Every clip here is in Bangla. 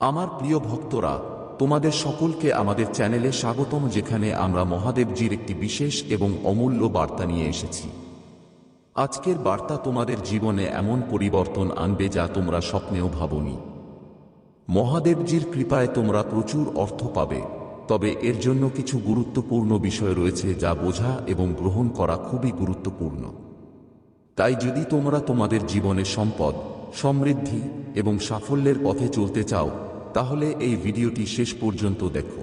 আমার প্রিয় ভক্তরা, তোমাদের সকলকে আমাদের চ্যানেলে স্বাগতম, যেখানে আমরা মহাদেবজির একটি বিশেষ এবং অমূল্য বার্তা নিয়ে এসেছি। আজকের বার্তা তোমাদের জীবনে এমন পরিবর্তন আনবে যা তোমরা স্বপ্নেও ভাবনি। মহাদেবজির কৃপায় তোমরা প্রচুর অর্থ পাবে, তবে এর জন্য কিছু গুরুত্বপূর্ণ বিষয় রয়েছে যা বোঝা এবং গ্রহণ করা খুবই গুরুত্বপূর্ণ। তাই যদি তোমরা তোমাদের জীবনে সম্পদ, সমৃদ্ধি এবং সাফল্যের পথে চলতে চাও তাহলে এই ভিডিওটি শেষ পর্যন্ত দেখো।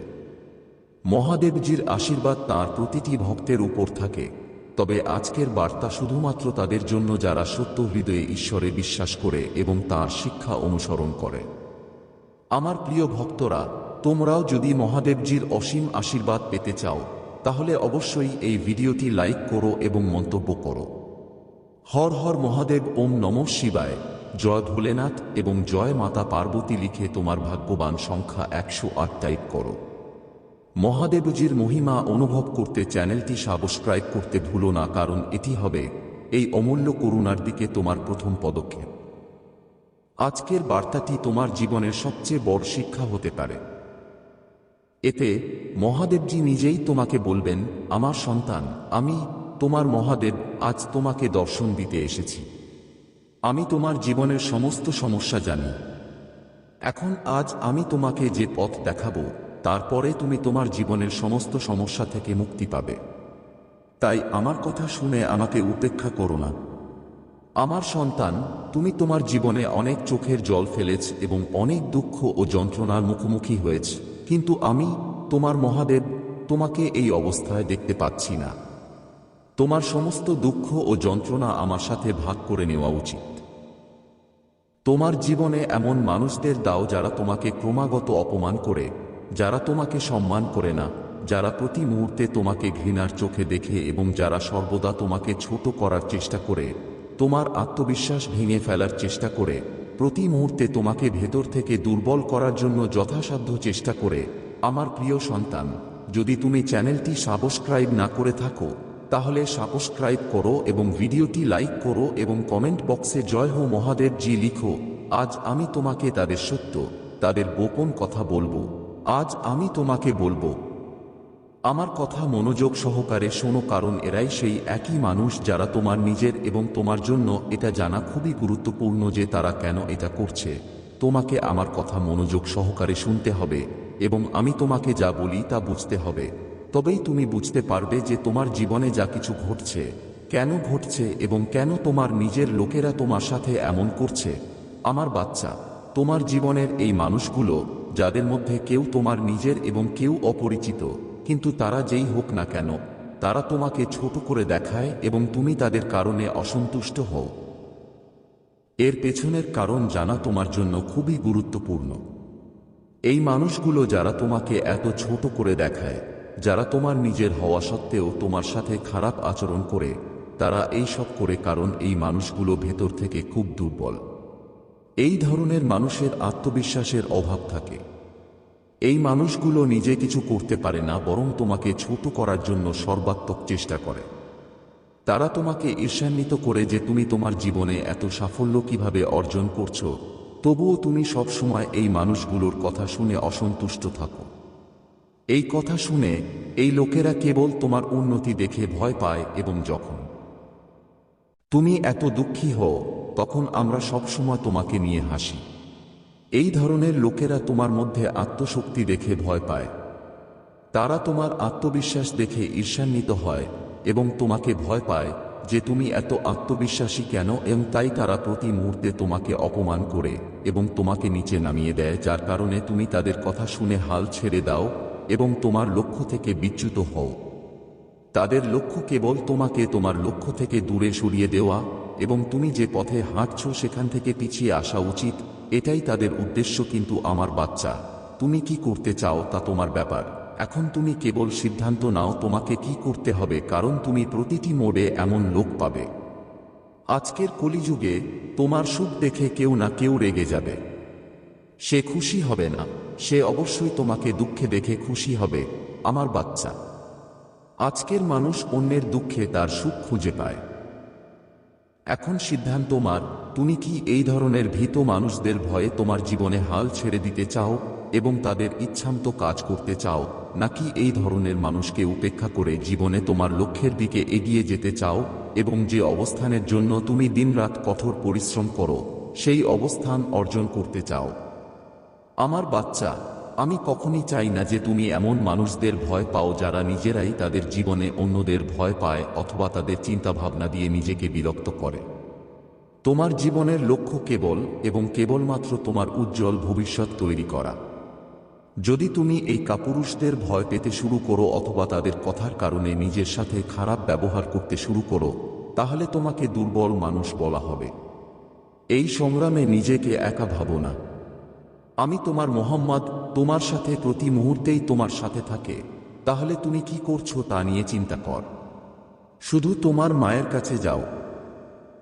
মহাদেবজির আশীর্বাদ তার প্রতিটি ভক্তের উপর থাকে, তবে আজকের বার্তা শুধুমাত্র তাদের জন্য যারা সত্য হৃদয়ে ঈশ্বরে বিশ্বাস করে এবং তার শিক্ষা অনুসরণ করে। আমার প্রিয় ভক্তরা, তোমরাও যদি মহাদেবজির অসীম আশীর্বাদ পেতে চাও, তাহলে অবশ্যই এই ভিডিওটি লাইক করো এবং মন্তব্য করো। হর হর মহাদেব, ওম নম শিবায়। জয় ভোলেনাথ এবং জয় মাতা পার্বতী লিখে তোমার ভাগ্যবান সংখ্যা একশো আট টাইপ করো। মহাদেবজির মহিমা অনুভব করতে চ্যানেলটি সাবস্ক্রাইব করতে ভুলো না, কারণ এটি হবে এই অমূল্য করুণার দিকে তোমার প্রথম পদক্ষেপ। আজকের বার্তাটি তোমার জীবনের সবচেয়ে বড় শিক্ষা হতে পারে। এতে মহাদেবজি নিজেই তোমাকে বলবেন, আমার সন্তান, আমি তোমার মহাদেব, আজ তোমাকে দর্শন দিতে এসেছি। আমি তোমার জীবনের সমস্ত সমস্যা জানি। এখন আজ আমি তোমাকে যে পথ দেখাবো তারপরে তুমি তোমার জীবনের সমস্ত সমস্যা থেকে মুক্তি পাবে। তাই আমার কথা শুনে আমাকে উপেক্ষা করো না। আমার সন্তান, তুমি তোমার জীবনে অনেক চোখের জল ফেলেছ এবং অনেক দুঃখ ও যন্ত্রণার মুখোমুখি হয়েছ, কিন্তু আমি, তোমার মহাদেব, তোমাকে এই অবস্থায় দেখতে পাচ্ছি না। তোমার সমস্ত দুঃখ ও যন্ত্রণা আমার সাথে ভাগ করে নেওয়া উচিত। তোমার জীবনে এমন মানুষদের দাও যারা তোমাকে ক্রমাগত অপমান করে, যারা তোমাকে সম্মান করে না, যারা প্রতি মুহূর্তে তোমাকে ঘৃণার চোখে দেখে এবং যারা সর্বদা তোমাকে ছোট করার চেষ্টা করে, তোমার আত্মবিশ্বাস ভেঙে ফেলার চেষ্টা করে, প্রতি মুহূর্তে তোমাকে ভেতর থেকে দুর্বল করার জন্য যথাসাধ্য চেষ্টা করে। আমার প্রিয় সন্তান, যদি তুমি চ্যানেলটি সাবস্ক্রাইব না করে থাকো তাহলে সাবস্ক্রাইব করো এবং ভিডিওটি লাইক করো এবং কমেন্ট বক্সে জয় হো মহাদেব জি লিখো, আজ আমি তোমাকে তাদের সত্য, তাদের গোপন কথা বলব। আজ আমি তোমাকে বলব, আমার কথা মনোযোগ সহকারে শোনো কারণ এরাই সেই একই মানুষ যারা তোমার নিজের এবং তোমার জন্য এটা জানা খুবই গুরুত্বপূর্ণ যে তারা কেন এটা করছে। তোমাকে আমার কথা মনোযোগ সহকারে শুনতে হবে এবং আমি তোমাকে যা বলি তা বুঝতে হবে। তবেই তুমি বুঝতে পারবে যে তোমার জীবনে যা কিছু ঘটছে, কেন ঘটছে এবং কেন তোমার নিজের লোকেরা তোমার সাথে এমন করছে। আমার বাচ্চা, তোমার জীবনের এই মানুষগুলো, যাদের মধ্যে কেউ তোমার নিজের এবং কেউ অপরিচিত, কিন্তু তারা যেই হোক না কেন, তারা তোমাকে ছোট করে দেখায় এবং তুমি তাদের কারণে অসন্তুষ্ট হও। এর পেছনের কারণ জানা তোমার জন্য খুবই গুরুত্বপূর্ণ। এই মানুষগুলো যারা তোমাকে এত ছোট করে দেখায় যারা তোমার নিজের হওয়া সত্ত্বেও তোমার সাথে খারাপ আচরণ করে, তারা এই সব করে কারণ এই মানুষগুলো ভেতর থেকে খুব দুর্বল। এই ধরনের মানুষের আত্মবিশ্বাসের অভাব থাকে। এই মানুষগুলো নিজে কিছু করতে পারে না, বরং তোমাকে ছোট করার জন্য সর্বাত্মক চেষ্টা করে। তারা তোমাকে ঈর্ষান্বিত করে যে তুমি তোমার জীবনে এত সাফল্য কীভাবে অর্জন করছ, তবুও তুমি সব সময় এই মানুষগুলোর কথা শুনে অসন্তুষ্ট থাকো। এই কথা শুনে এই লোকেরা কেবল তোমার উন্নতি দেখে ভয় পায় এবং যখন তুমি এত দুঃখী হও, তখন আমরা সব সময় তোমাকে নিয়ে হাসি। এই ধরনের লোকেরা তোমার মধ্যে আত্মশক্তি দেখে ভয় পায়। তারা তোমার আত্মবিশ্বাস দেখে ঈর্ষান্বিত হয় এবং তোমাকে ভয় পায় যে তুমি এত আত্মবিশ্বাসী কেন এবং তাই তারা প্রতি মুহূর্তে তোমাকে অপমান করে এবং তোমাকে নিচে নামিয়ে দেয়, যার কারণে তুমি তাদের কথা শুনে হাল ছেড়ে দাও এবং তোমার লক্ষ্য থেকে বিচ্যুত হও। তাদের লক্ষ্য কেবল তোমাকে তোমার লক্ষ্য থেকে দূরে সরিয়ে দেওয়া এবং তুমি যে পথে হাঁটছ সেখান থেকে পিছিয়ে আসা উচিত, এটাই তাদের উদ্দেশ্য। কিন্তু আমার বাচ্চা, তুমি কি করতে চাও তা তোমার ব্যাপার। এখন তুমি কেবল সিদ্ধান্ত নাও তোমাকে কি করতে হবে, কারণ তুমি প্রতিটি মোড়ে এমন লোক পাবে। আজকের কলিযুগে তোমার সুখ দেখে কেউ না কেউ রেগে যাবে। সে খুশি হবে না। সে অবশ্যই তোমাকে দুঃখে দেখে খুশি হবে, আমার বাচ্চা। আজকের মানুষ অন্যের দুঃখে তার সুখ খুঁজে পায়। এখন সিদ্ধান্ত মার, তুমি কি এই ধরনের ভীত মানুষদের ভয়ে তোমার জীবনে হাল ছেড়ে দিতে চাও এবং তাদের ইচ্ছামতো কাজ করতে চাও, নাকি এই ধরনের মানুষকে উপেক্ষা করে জীবনে তোমার লক্ষ্যের দিকে এগিয়ে যেতে চাও এবং যে অবস্থানের জন্য তুমি দিনরাত কঠোর পরিশ্রম করো, সেই অবস্থান অর্জন করতে চাও? আমার বাচ্চা, আমি কখনই চাই না যে তুমি এমন মানুষদের ভয় পাও যারা নিজেরাই তাদের জীবনে অন্যদের ভয় পায় অথবা তাদের চিন্তাভাবনা দিয়ে নিজেকে বিরক্ত করে। তোমার জীবনের লক্ষ্য কেবল এবং কেবলমাত্র তোমার উজ্জ্বল ভবিষ্যৎ তৈরি করা। যদি তুমি এই কাপুরুষদের ভয় পেতে শুরু করো অথবা তাদের কথার কারণে নিজের সাথে খারাপ ব্যবহার করতে শুরু করো, তাহলে তোমাকে দুর্বল মানুষ বলা হবে। এই সংগ্রামে নিজেকে একা ভাবো না। আমি তোমার মোহাম্মদ, তোমার সাথে প্রতি মুহূর্তেই তোমার সাথে থাকে। তাহলে তুমি কি করছ তা নিয়ে চিন্তা কর। শুধু তোমার মায়ের কাছে যাও।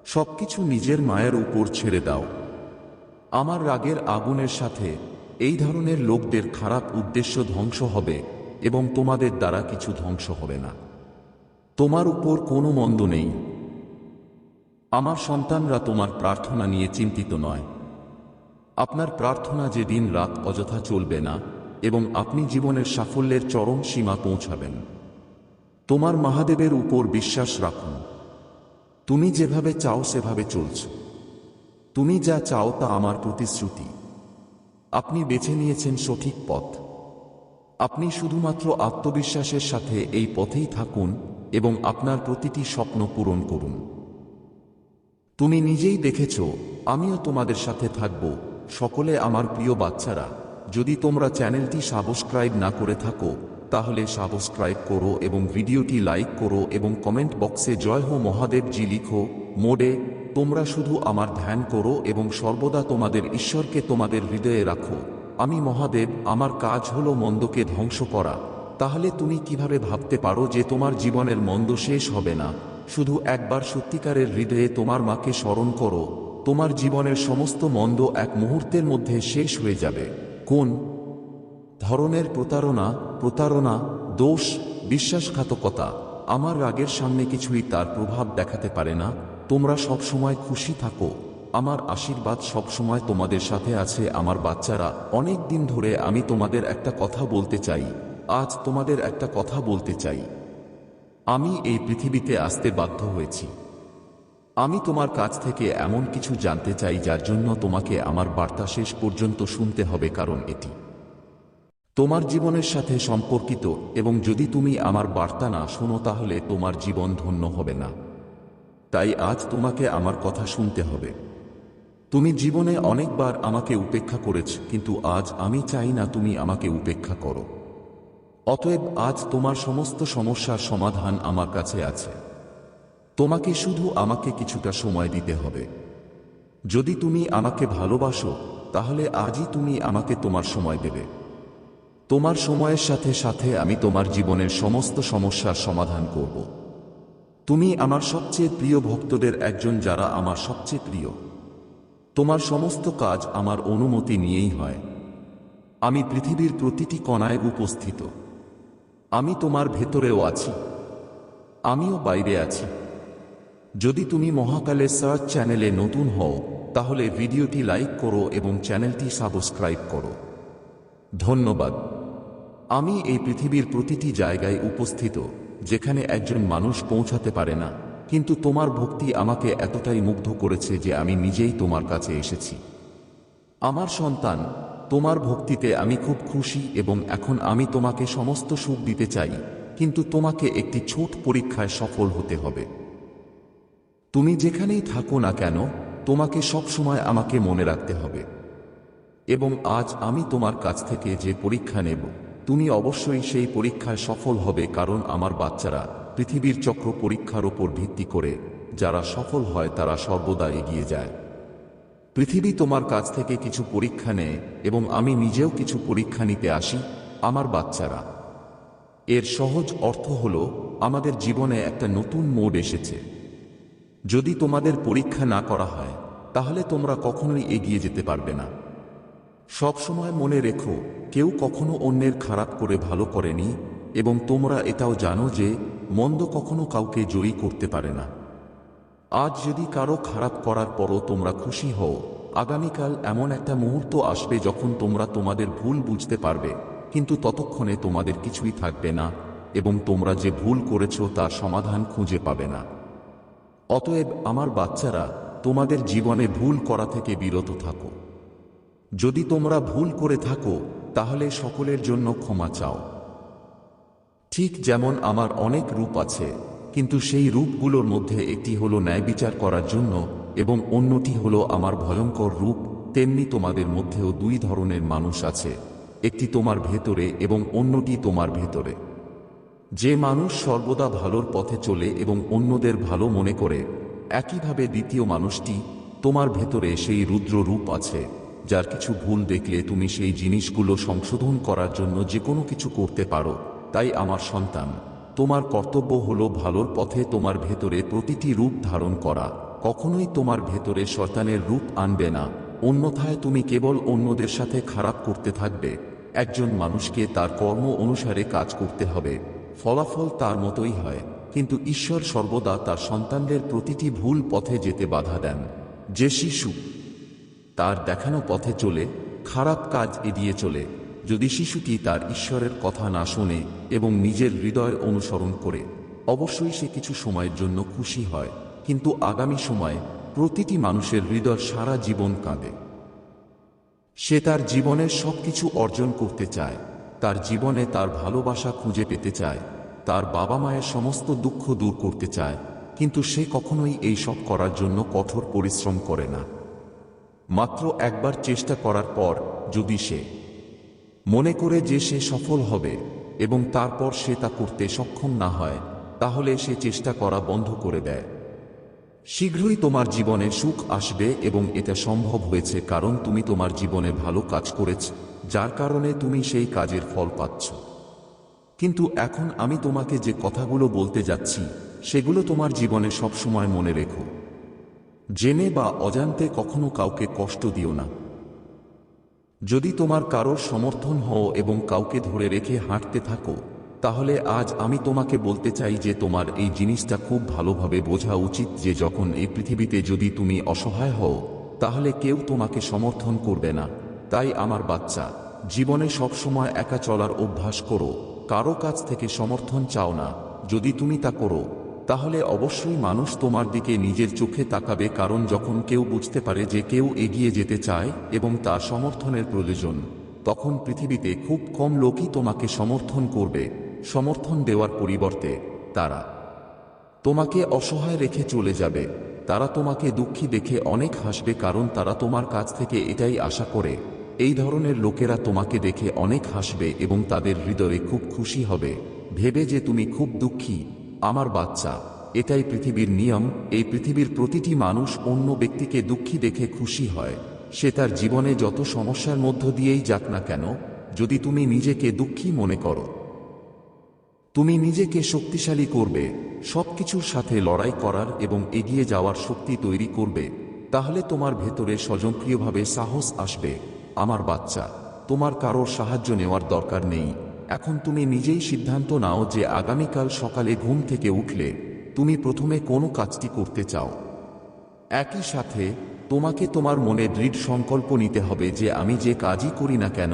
সবকিছু নিজের মায়ের উপর ছেড়ে দাও। আমার রাগের আগুনের সাথে এই ধরনের লোকদের খারাপ উদ্দেশ্য ধ্বংস হবে এবং তোমাদের দ্বারা কিছু ধ্বংস হবে না। তোমার উপর কোনো মন্দ নেই। আমার সন্তানরা তোমার প্রার্থনা নিয়ে চিন্তিত নয়। আপনার প্রার্থনা যে দিন রাত অযথা চলবে না, এবং আপনি জীবনের সাফল্যের চরম সীমা পৌঁছাবেন। তোমার মহাদেবের উপর বিশ্বাস রাখুন। তুমি যেভাবে চাও সেভাবে চলছ। তুমি যা চাও তা আমার প্রতিশ্রুতি। আপনি বেছে নিয়েছেন সঠিক পথ। আপনি শুধুমাত্র আত্মবিশ্বাসের সাথে এই পথেই থাকুন, এবং আপনার প্রতিটি স্বপ্ন পূরণ করুন। তুমি নিজেই দেখেছ, আমিও তোমাদের সাথে থাকব। সকলে আমার প্রিয় বাচ্চারা, যদি তোমরা চ্যানেলটি সাবস্ক্রাইব না করে থাকো, তাহলে সাবস্ক্রাইব করো এবং ভিডিওটি লাইক করো এবং কমেন্ট বক্সে জয় হো মহাদেব জি লিখো, মোডে, তোমরা শুধু আমার ধ্যান করো এবং সর্বদা তোমাদের ঈশ্বরকে তোমাদের হৃদয়ে রাখো। আমি মহাদেব, আমার কাজ হলো মন্দকে ধ্বংস করা। তাহলে তুমি কীভাবে ভাবতে পারো যে তোমার জীবনের মন্দ শেষ হবে না? শুধু একবার সত্যিকারের হৃদয়ে তোমার মাকে স্মরণ করো। তোমার জীবনের সমস্ত মন্দ এক মুহূর্তের মধ্যে শেষ হয়ে যাবে। কোন? ধরনের প্রতারণা প্রতারণা, দোষ, বিশ্বাসঘাতকতা। আমার রাগের সামনে কিছুই তার প্রভাব দেখাতে পারে না। তোমরা সবসময় খুশি থাকো। আমার আশীর্বাদ সবসময় তোমাদের সাথে আছে। আমার বাচ্চারা, অনেক দিন ধরে আমি তোমাদের একটা কথা বলতে চাই। আজ তোমাদের একটা কথা বলতে চাই। আমি এই পৃথিবীতে আসতে বাধ্য হয়েছি। আমি তোমার কাছ থেকে এমন কিছু জানতে চাই যার জন্য তোমাকে আমার বার্তা শেষ পর্যন্ত শুনতে হবে কারণ এটি তোমার জীবনের সাথে সম্পর্কিত, এবং যদি তুমি আমার বার্তা না শোনো তাহলে তোমার জীবন ধন্য হবে না। তাই আজ তোমাকে আমার কথা শুনতে হবে। তুমি জীবনে অনেকবার আমাকে উপেক্ষা করেছ, কিন্তু আজ আমি চাই না তুমি আমাকে উপেক্ষা করো। অতএব আজ তোমার সমস্ত সমস্যার সমাধান আমার কাছে আছে। তোমাকে শুধু আমাকে কিছুটা সময় দিতে হবে। যদি তুমি আমাকে ভালোবাসো, তাহলে আজই তুমি আমাকে তোমার সময় দেবে। তোমার সময়ের সাথে সাথে আমি তোমার জীবনের সমস্ত সমস্যার সমাধান করব। তুমি আমার সবচেয়ে প্রিয় ভক্তদের একজন যারা আমার সবচেয়ে প্রিয়। তোমার সমস্ত কাজ আমার অনুমতি নিয়েই হয়। আমি পৃথিবীর প্রতিটি কণায় উপস্থিত। আমি তোমার ভেতরেও আছি। আমিও বাইরে আছি। যদি তুমি মহাকালের সার্চ চ্যানেলে নতুন হও, তাহলে ভিডিওটি লাইক করো এবং চ্যানেলটি সাবস্ক্রাইব করো। ধন্যবাদ। আমি এই পৃথিবীর প্রতিটি জায়গায় উপস্থিত, যেখানে একজন মানুষ পৌঁছাতে পারে না, কিন্তু তোমার ভক্তি আমাকে এতটাই মুগ্ধ করেছে যে আমি নিজেই তোমার কাছে এসেছি। আমার সন্তান, তোমার ভক্তিতে আমি খুব খুশি এবং এখন আমি তোমাকে সমস্ত সুখ দিতে চাই, কিন্তু তোমাকে একটি ছোট পরীক্ষায় সফল হতে হবে। তুমি যেখানেই থাকো না কেন, তোমাকে সবসময় আমাকে মনে রাখতে হবে। এবং আজ আমি তোমার কাছ থেকে যে পরীক্ষা নেব, তুমি অবশ্যই সেই পরীক্ষায় সফল হবে কারণ আমার বাচ্চারা পৃথিবীর চক্র পরীক্ষার ওপর ভিত্তি করে, যারা সফল হয় তারা সর্বদা এগিয়ে যায়। পৃথিবী তোমার কাছ থেকে কিছু পরীক্ষা নেয় এবং আমি নিজেও কিছু পরীক্ষা নিতে আসি, আমার বাচ্চারা। এর সহজ অর্থ হল, আমাদের জীবনে একটা নতুন মোড এসেছে। যদি তোমাদের পরীক্ষা না করা হয়, তাহলে তোমরা কখনোই এগিয়ে যেতে পারবে না। সবসময় মনে রেখো, কেউ কখনো অন্যের খারাপ করে ভালো করেনি, এবং তোমরা এটাও জানো যে, মন্দ কখনো কাউকে জয়ী করতে পারে না। আজ যদি কারও খারাপ করার পরও তোমরা খুশি হও, আগামীকাল এমন একটা মুহূর্ত আসবে যখন তোমরা তোমাদের ভুল বুঝতে পারবে, কিন্তু ততক্ষণে তোমাদের কিছুই থাকবে না, এবং তোমরা যে ভুল করেছ তার সমাধান খুঁজে পাবে না। অতএব আমার বাচ্চারা, তোমাদের জীবনে ভুল করা থেকে বিরত থাকো। যদি তোমরা ভুল করে থাকো, তাহলে সকলের জন্য ক্ষমা চাও। ঠিক যেমন আমার অনেক রূপ আছে, কিন্তু সেই রূপগুলোর মধ্যে একটি হলো ন্যায় বিচার করার জন্য এবং অন্যটি হলো আমার ভয়ঙ্কর রূপ, তেমনি তোমাদের মধ্যেও দুই ধরনের মানুষ আছে, একটি তোমার ভেতরে এবং অন্যটি তোমার ভেতরে। যে মানুষ সর্বদা ভালোর পথে চলে এবং অন্যদের ভালো মনে করে, একইভাবে দ্বিতীয় মানুষটি তোমার ভেতরে সেই রুদ্র রূপ আছে, যার কিছু ভুল দেখলে তুমি সেই জিনিসগুলো সংশোধন করার জন্য যে কোনো কিছু করতে পারো। তাই আমার সন্তান, তোমার কর্তব্য হলো ভালোর পথে তোমার ভেতরে প্রতিটি রূপ ধারণ করা। কখনোই তোমার ভেতরে শয়তানের রূপ আনবে না। অন্যথায় তুমি কেবল অন্যদের সাথে খারাপ করতে থাকবে। একজন মানুষকে তার কর্ম অনুসারে কাজ করতে হবে। ফলাফল তার মতোই হয়, কিন্তু ঈশ্বর সর্বদা তার সন্তানদের প্রতিটি ভুল পথে যেতে বাধা দেন। যে শিশু তার দেখানো পথে চলে, খারাপ কাজ এড়িয়ে চলে, যদি শিশুটি তার ঈশ্বরের কথা না শোনে এবং নিজের হৃদয় অনুসরণ করে, অবশ্যই সে কিছু সময়ের জন্য খুশি হয়, কিন্তু আগামী সময়ে প্রতিটি মানুষের হৃদয় সারা জীবন কাঁদে। সে তার জীবনের সবকিছু অর্জন করতে চায়। তার জীবনে তার ভালোবাসা খুঁজে পেতে চায়, তার বাবা মায়ের সমস্ত দুঃখ দূর করতে চায়, কিন্তু সে কখনোই এই সব করার জন্য কঠোর পরিশ্রম করে না। মাত্র একবার চেষ্টা করার পর যদি সে মনে করে যে সে সফল হবে এবং তারপর সে তা করতে সক্ষম না হয়, তাহলে সে চেষ্টা করা বন্ধ করে দেয়। শীঘ্রই তোমার জীবনে সুখ আসবে এবং এটা সম্ভব হয়েছে কারণ তুমি তোমার জীবনে ভালো কাজ করেছ। যার কারণে তুমি সেই কাজের ফল পাচ্ছ। কিন্তু এখন আমি তোমাকে যে কথাগুলো বলতে যাচ্ছি, সেগুলো তোমার জীবনে সবসময় মনে রেখো। জেনে বা অজান্তে কখনো কাউকে কষ্ট দিও না। যদি তোমার কারোর সমর্থন হও এবং কাউকে ধরে রেখে হাঁটতে থাকো, তাহলে আজ আমি তোমাকে বলতে চাই যে তোমার এই জিনিসটা খুব ভালোভাবে বোঝা উচিত যে যখন এই পৃথিবীতে যদি তুমি অসহায় হও, তাহলে কেউ তোমাকে সমর্থন করবে না। তাই আমার বাচ্চা, জীবনে সবসময় একা চলার অভ্যাস করো। কারও কাছ থেকে সমর্থন চাও না। যদি তুমি তা করো, তাহলে অবশ্যই মানুষ তোমার দিকে নিজের চোখে তাকাবে কারণ যখন কেউ বুঝতে পারে যে কেউ এগিয়ে যেতে চায় এবং তার সমর্থনের প্রয়োজন, তখন পৃথিবীতে খুব কম লোকই তোমাকে সমর্থন করবে। সমর্থন দেওয়ার পরিবর্তে তারা তোমাকে অসহায় রেখে চলে যাবে। তারা তোমাকে দুঃখী দেখে অনেক হাসবে কারণ তারা তোমার কাছ থেকে এটাই আশা করে। এই ধরনের লোকেরা তোমাকে দেখে অনেক হাসবে এবং তাদের হৃদয়ে খুব খুশি হবে। ভেবে যে তুমি খুব দুঃখী, আমার বাচ্চা, এটাই পৃথিবীর নিয়ম, এই পৃথিবীর প্রতিটি মানুষ অন্য ব্যক্তিকে দুঃখী দেখে খুশি হয়। সে তার জীবনে যত সমস্যার মধ্য দিয়েই যাক না কেন, যদি তুমি নিজেকে দুঃখী মনে করো। তুমি নিজেকে শক্তিশালী করবে, সবকিছুর সাথে লড়াই করার এবং এগিয়ে যাওয়ার শক্তি তৈরি করবে, তাহলে তোমার ভেতরে স্বজনপ্রিয়ভাবে সাহস আসবে। আমার বাচ্চা, তোমার কারোর সাহায্য নেওয়ার দরকার নেই। এখন তুমি নিজেই সিদ্ধান্ত নাও যে আগামীকাল সকালে ঘুম থেকে উঠলে তুমি প্রথমে কোন কাজটি করতে চাও। একই সাথে, তোমাকে তোমার মনে দৃঢ় সংকল্প নিতে হবে যে আমি যে কাজই করি না কেন,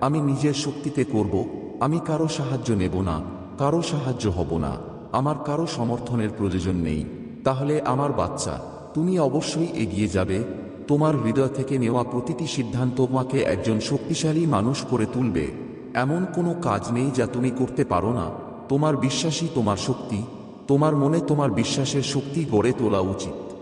আমি নিজের শক্তিতে করব, আমি কারও সাহায্য নেব না, কারও সাহায্য হব না, আমার কারও সমর্থনের প্রয়োজন নেই। তাহলে আমার বাচ্চা, তুমি অবশ্যই এগিয়ে যাবে তোমার হৃদয় থেকে নেওয়া প্রতিটি সিদ্ধান্ত তোমাকে একজন শক্তিশালী মানুষ করে তুলবে। এমন কোনো কাজ নেই যা তুমি করতে পারো না। তোমার বিশ্বাসই তোমার শক্তি। তোমার মনে তোমার বিশ্বাসের শক্তি গড়ে তোলা উচিত।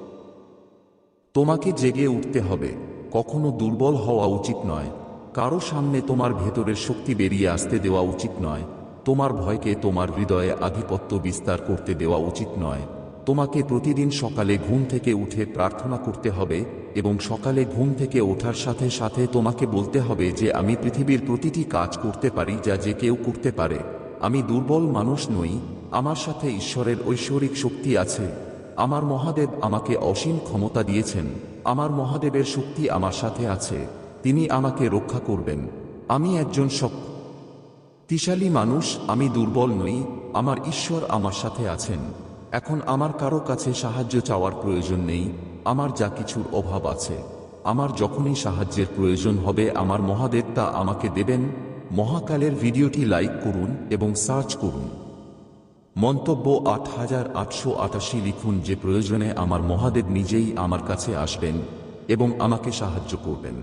তোমাকে জেগে উঠতে হবে। কখনো দুর্বল হওয়া উচিত নয়। কারও সামনে তোমার ভেতরের শক্তি বেরিয়ে আসতে দেওয়া উচিত নয়। তোমার ভয়কে তোমার হৃদয়ে আধিপত্য বিস্তার করতে দেওয়া উচিত নয়। তোমাকে প্রতিদিন সকালে ঘুম থেকে উঠে প্রার্থনা করতে হবে এবং সকালে ঘুম থেকে ওঠার সাথে সাথে তোমাকে বলতে হবে যে আমি পৃথিবীর প্রতিটি কাজ করতে পারি যা যে কেউ করতে পারে। আমি দুর্বল মানুষ নই, আমার সাথে ঈশ্বরের ঐশ্বরিক শক্তি আছে। আমার মহাদেব আমাকে অসীম ক্ষমতা দিয়েছেন, আমার মহাদেবের শক্তি আমার সাথে আছে, তিনি আমাকে রক্ষা করবেন। আমি একজন শক্তিশালী মানুষ, আমি দুর্বল নই, আমার ঈশ্বর আমার সাথে আছেন। এখন আমার কারও কাছে সাহায্য চাওয়ার প্রয়োজন নেই, আমার যা কিছুর অভাব আছে। আমার যখনই সাহায্যের প্রয়োজন হবে, আমার মহাদেব তা আমাকে দেবেন। মহাকালের ভিডিওটি লাইক করুন এবং সার্চ করুন। মন্তব্য আট হাজার আটশো আটাশি লিখুন যে প্রয়োজনে আমার মহাদেব নিজেই আমার কাছে আসবেন এবং আমাকে সাহায্য করবেন।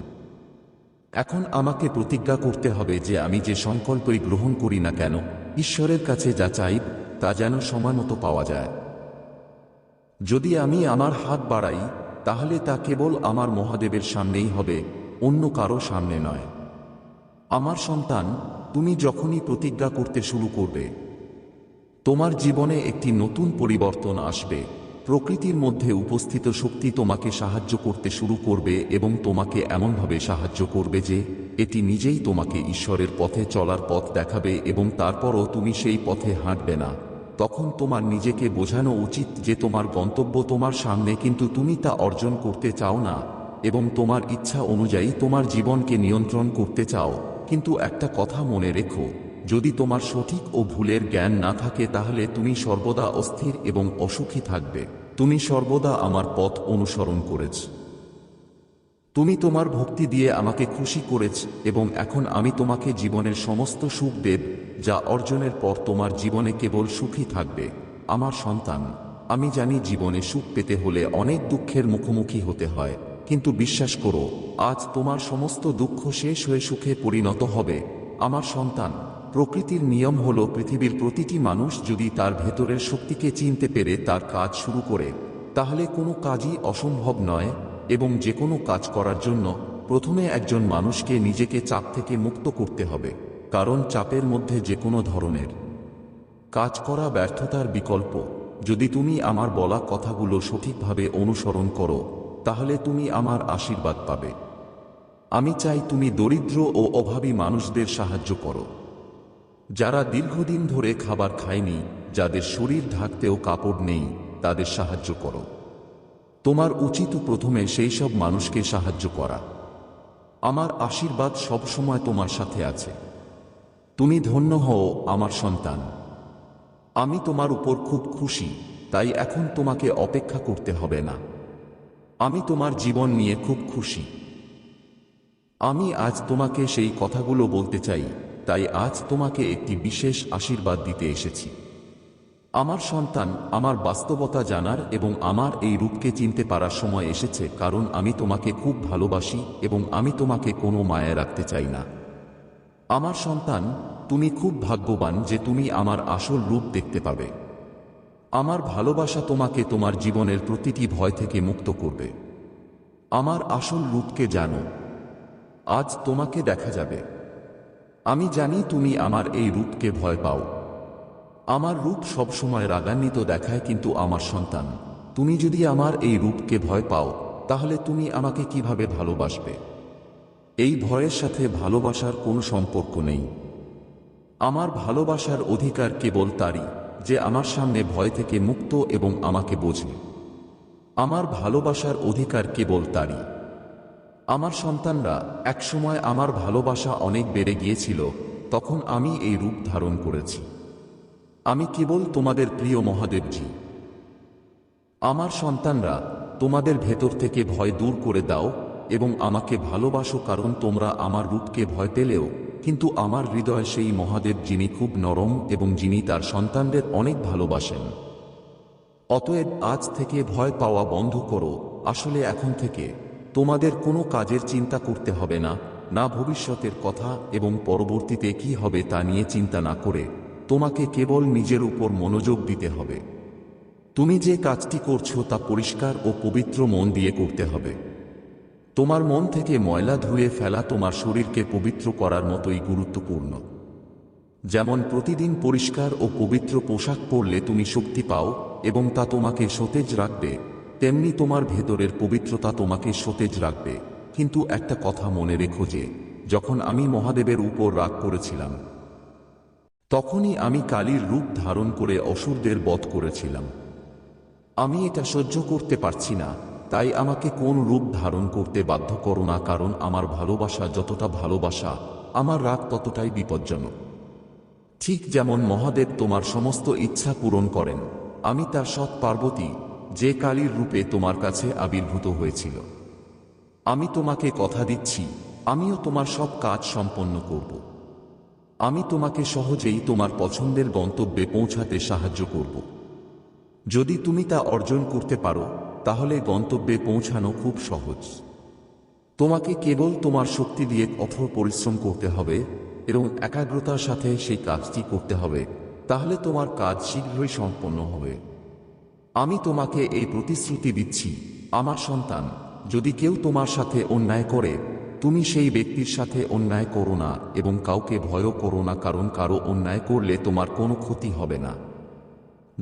এখন আমাকে প্রতিজ্ঞা করতে হবে যে আমি যে সংকল্পই গ্রহণ করি না কেন, ঈশ্বরের কাছে যা চাই, তা যেন সময় মতো পাওয়া যায়। যদি আমি আমার হাত বাড়াই, তাহলে তা কেবল আমার মহাদেবের সামনেই হবে, অন্য কারও সামনে নয়। আমার সন্তান, তুমি যখনই প্রতিজ্ঞা করতে শুরু করবে, তোমার জীবনে একটি নতুন পরিবর্তন আসবে। প্রকৃতির মধ্যে উপস্থিত শক্তি তোমাকে সাহায্য করতে শুরু করবে এবং তোমাকে এমনভাবে সাহায্য করবে যে, এটি নিজেই তোমাকে ঈশ্বরের পথে চলার পথ দেখাবে এবং তারপরও তুমি সেই পথে হাঁটবে না। তখন তোমার নিজেকে বোঝানো উচিত যে তোমার গন্তব্য তোমার সামনে, কিন্তু তুমি তা অর্জন করতে চাও না, এবং তোমার ইচ্ছা অনুযায়ী তোমার জীবনকে নিয়ন্ত্রণ করতে চাও। কিন্তু একটা কথা মনে রেখো, যদি তোমার সঠিক ও ভুলের জ্ঞান না থাকে, তাহলে তুমি সর্বদা অস্থির এবং অসুখী থাকবে। তুমি সর্বদা আমার পথ অনুসরণ করেছ। তুমি তোমার ভক্তি দিয়ে আমাকে খুশি করেছ এবং এখন আমি তোমাকে জীবনের সমস্ত সুখ দেব, যা অর্জনের পর তোমার জীবনে কেবল সুখী থাকবে। আমার সন্তান, আমি জানি জীবনে সুখ পেতে হলে অনেক দুঃখের মুখোমুখি হতে হয়, কিন্তু বিশ্বাস করো, আজ তোমার সমস্ত দুঃখ শেষ হয়ে সুখে পরিণত হবে। আমার সন্তান, প্রকৃতির নিয়ম হল পৃথিবীর প্রতিটি মানুষ যদি তার ভেতরের শক্তিকে চিনতে পেরে তার কাজ শুরু করে, তাহলে কোনো কাজই অসম্ভব নয়। এবং যে কোনো কাজ করার জন্য প্রথমে একজন মানুষকে নিজেকে চাপ থেকে মুক্ত করতে হবে, কারণ চাপের মধ্যে যে কোনো ধরনের কাজ করা ব্যর্থতার বিকল্প। যদি তুমি আমার বলা কথাগুলো সঠিকভাবে অনুসরণ করো, তাহলে তুমি আমার আশীর্বাদ পাবে। আমি চাই তুমি দরিদ্র ও অভাবী মানুষদের সাহায্য করো। যারা দীর্ঘদিন ধরে খাবার খায়নি, যাদের শরীর ঢাকতেও কাপড় নেই, তাদের সাহায্য করো। তোমার উচিত প্রথমে সেই সব মানুষকে সাহায্য করা। আমার আশীর্বাদ সবসময় তোমার সাথে আছে। তুমি ধন্য হও আমার সন্তান। আমি তোমার উপর খুব খুশি, তাই এখন তোমাকে অপেক্ষা করতে হবে না। আমি তোমার জীবন নিয়ে খুব খুশি। আমি আজ তোমাকে সেই কথাগুলো বলতে চাই, তাই আজ তোমাকে একটি বিশেষ আশীর্বাদ দিতে এসেছি। আমার সন্তান আমার বাস্তবতা জানার এবং আমার এই রূপকে চিনতে পারার সময় এসেছে, কারণ আমি তোমাকে খুব ভালোবাসি এবং আমি তোমাকে কোনো মায়া রাখতে চাই না। আমার সন্তান, তুমি খুব ভাগ্যবান যে তুমি আমার আসল রূপ দেখতে পাবে। আমার ভালোবাসা তোমাকে তোমার জীবনের প্রতিটি ভয় থেকে মুক্ত করবে। আমার আসল রূপকে জানো। আজ তোমাকে দেখা যাবে। আমি জানি তুমি আমার এই রূপকে ভয় পাও। আমার রূপ সবসময় রাগান্বিত দেখায় কিন্তু আমার সন্তান, তুমি যদি আমার এই রূপকে ভয় পাও, তাহলে তুমি আমাকে কীভাবে ভালোবাসবে? এই ভয়ের সাথে ভালোবাসার কোনো সম্পর্ক নেই। আমার ভালোবাসার অধিকার কেবল তারই, যে আমার সামনে ভয় থেকে মুক্ত এবং আমাকে বোঝে। আমার ভালোবাসার অধিকার কেবল তারই। আমার সন্তানরা, একসময় আমার ভালোবাসা অনেক বেড়ে গিয়েছিল, তখন আমি এই রূপ ধারণ করেছি। আমি কেবল তোমাদের প্রিয় মহাদেবজি। আমার সন্তানরা, তোমাদের ভেতর থেকে ভয় দূর করে দাও এবং আমাকে ভালোবাসো কারণ তোমরা আমার রূপকে ভয় পেলেও, কিন্তু আমার হৃদয় সেই মহাদেব যিনি খুব নরম এবং যিনি তার সন্তানদের অনেক ভালোবাসেন। অতএব আজ থেকে ভয় পাওয়া বন্ধ করো, আসলে এখন থেকে তোমাদের কোনো কাজের চিন্তা করতে হবে না না ভবিষ্যতের কথা এবং পরবর্তীতে কি হবে তা নিয়ে চিন্তা না করে তোমাকে কেবল নিজের উপর মনোযোগ দিতে হবে। তুমি যে কাজটি করছ তা পরিষ্কার ও পবিত্র মন দিয়ে করতে হবে। তোমার মন থেকে ময়লা ধুয়ে ফেলা তোমার শরীরকে পবিত্র করার মতোই গুরুত্বপূর্ণ। যেমন প্রতিদিন পরিষ্কার ও পবিত্র পোশাক পরলে তুমি শক্তি পাও এবং তা তোমাকে সতেজ রাখবে, তেমনি তোমার ভেতরের পবিত্রতা তোমাকে সতেজ রাখবে। কিন্তু একটা কথা মনে রেখো যে, যখন আমি মহাদেবের উপর রাগ করেছিলাম তখনই আমি কালীর রূপ ধারণ করে অসুরদের বধ করেছিলাম। আমি এটা সহ্য করতে পারছি না, তাই আমাকে কোন রূপ ধারণ করতে বাধ্য করো না, কারণ আমার ভালোবাসা যতটা ভালোবাসা, আমার রাগ ততটাই বিপজ্জনক। ঠিক যেমন মহাদেব তোমার সমস্ত ইচ্ছা পূরণ করেন, আমি তার সৎ পার্বতী, যে কালীর রূপে তোমার কাছে আবির্ভূত হয়েছিল। আমি তোমাকে কথা দিচ্ছি, আমিও তোমার সব কাজ সম্পন্ন করব। আমি তোমাকে সহজেই তোমার পছন্দের গন্তব্যে পৌঁছাতে সাহায্য করব। যদি তুমি তা অর্জন করতে পারো, তাহলে গন্তব্যে পৌঁছানো খুব সহজ। তোমাকে কেবল তোমার শক্তি দিয়ে কঠোর পরিশ্রম করতে হবে এবং একাগ্রতার সাথে সেই কাজটি করতে হবে, তাহলে তোমার কাজ শীঘ্রই সম্পন্ন হবে। আমি তোমাকে এই প্রতিশ্রুতি দিচ্ছি, আমার সন্তান, যদি কেউ তোমার সাথে অন্যায় করে তুমি সেই ব্যক্তির সাথে অন্যায় করো না এবং কাউকে ভয়ও করো না, কারণ কারও অন্যায় করলে তোমার কোনো ক্ষতি হবে না।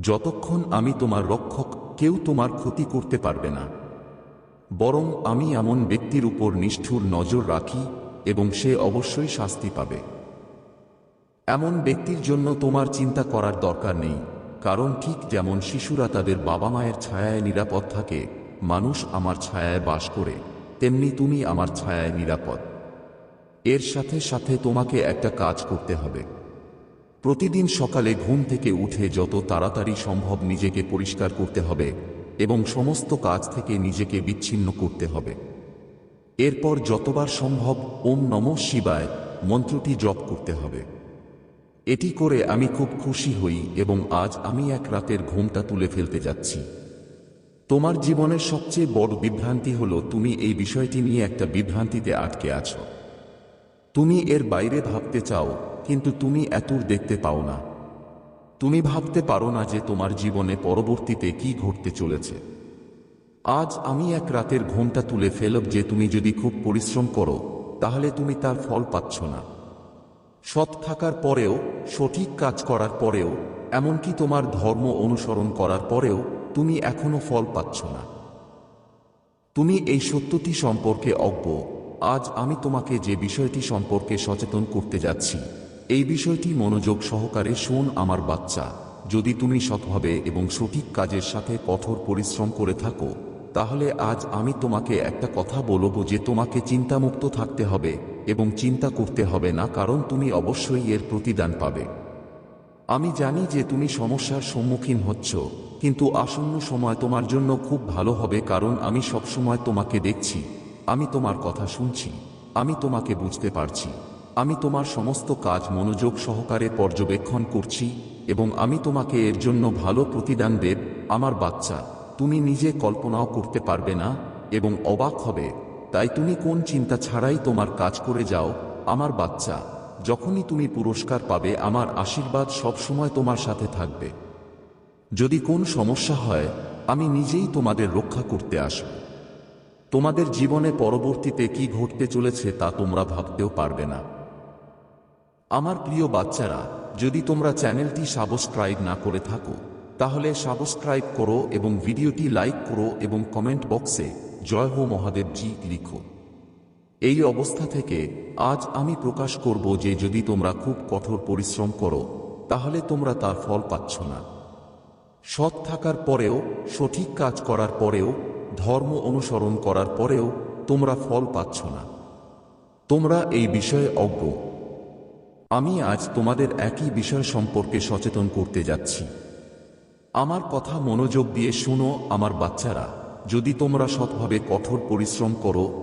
যতক্ষণ আমি তোমার রক্ষক, কেউ তোমার ক্ষতি করতে পারবে না। বরং আমি এমন ব্যক্তির উপর নিষ্ঠুর নজর রাখি এবং সে অবশ্যই শাস্তি পাবে। এমন ব্যক্তির জন্য তোমার চিন্তা করার দরকার নেই, কারণ ঠিক যেমন শিশুরা তাদের বাবা মায়ের ছায়ায় নিরাপদ থাকে, মানুষ আমার ছায়ায় বাস করে। তেমনি তুমি আমার ছায়ায় নিরাপদ। এর সাথে সাথে তোমাকে একটা কাজ করতে হবে। প্রতিদিন সকালে ঘুম থেকে উঠে যত তাড়াতাড়ি সম্ভব নিজেকে পরিষ্কার করতে হবে এবং সমস্ত কাজ থেকে নিজেকে বিচ্ছিন্ন করতে হবে। এরপর যতবার সম্ভব ওম নম শিবায় মন্ত্রটি জপ করতে হবে। এটি করে আমি খুব খুশি হই এবং আজ আমি এক রাতের ঘুমটা তুলে ফেলতে যাচ্ছি। তোমার জীবনের সবচেয়ে বড় বিভ্রান্তি হলো তুমি এই বিষয়টি নিয়ে একটা বিভ্রান্তিতে আটকে আছো। তুমি এর বাইরে ভাবতে চাও, কিন্তু তুমি এতর দেখতে পাও না। তুমি ভাবতে পারো না যে তোমার জীবনে পরবর্তীতে কি ঘটতে চলেছে। আজ আমি এক রাতের ঘুমটা তুলে ফেলব যে তুমি যদি খুব পরিশ্রম করো, তাহলে তুমি তার ফল পাচ্ছ না। সৎ থাকার পরেও, সঠিক কাজ করার পরেও, এমনকি তোমার ধর্ম অনুসরণ করার পরেও তুমি এখনও ফল পাচ্ছ না। তুমি এই সত্যটি সম্পর্কে অজ্ঞ। আজ আমি তোমাকে যে বিষয়টি সম্পর্কে সচেতন করতে যাচ্ছি, এই বিষয়টি মনোযোগ সহকারে শোন আমার বাচ্চা। যদি তুমি সৎভাবে এবং সঠিক কাজের সাথে কঠোর পরিশ্রম করে থাকো, তাহলে আজ আমি তোমাকে একটা কথা বলব যে তোমাকে চিন্তামুক্ত থাকতে হবে এবং চিন্তা করতে হবে না, কারণ তুমি অবশ্যই এর প্রতিদান পাবে। আমি জানি যে তুমি সমস্যার সম্মুখীন হচ্ছ কিন্তু আসন্ন সময় তোমার জন্য খুব ভালো হবে কারণ আমি সবসময় তোমাকে দেখছি, আমি তোমার কথা শুনছি, আমি তোমাকে বুঝতে পারছি, আমি তোমার সমস্ত কাজ মনোযোগ সহকারে পর্যবেক্ষণ করছি এবং আমি তোমাকে এর জন্য ভালো প্রতিদান দেব, আমার বাচ্চা, তুমি নিজে কল্পনাও করতে পারবে না এবং অবাক হবে, তাই তুমি কোন চিন্তা ছাড়াই তোমার কাজ করে যাও, আমার বাচ্চা, যখনই তুমি পুরস্কার পাবে আমার আশীর্বাদ সবসময় তোমার সাথে থাকবে। যদি কোন সমস্যা হয়, আমি নিজেই তোমাদের রক্ষা করতে আসব। তোমাদের জীবনে পরবর্তীতে কি ঘটতে চলেছে তা তোমরা ভাবতেও পারবে না। আমার প্রিয় বাচ্চারা, যদি তোমরা চ্যানেলটি সাবস্ক্রাইব না করে থাকো, তাহলে সাবস্ক্রাইব করো এবং ভিডিওটি লাইক করো এবং কমেন্ট বক্সে জয় হো মহাদেব জি লিখো। এই অবস্থা থেকে আজ আমি প্রকাশ করব যে যদি তোমরা খুব কঠোর পরিশ্রম করো, তাহলে তোমরা তার ফল পাচ্ছ না। সৎ থাকার পরেও, সঠিক কাজ করার পরেও, ধর্ম অনুসরণ করার পরেও তোমরা ফল পাচ্ছ না। তোমরা এই বিষয়ে অজ্ঞ। আমি আজ তোমাদের একই বিষয় সম্পর্কে সচেতন করতে যাচ্ছি। আমার কথা মনোযোগ দিয়ে শুনো, আমার বাচ্চারা। যদি তোমরা সৎভাবে কঠোর পরিশ্রম করো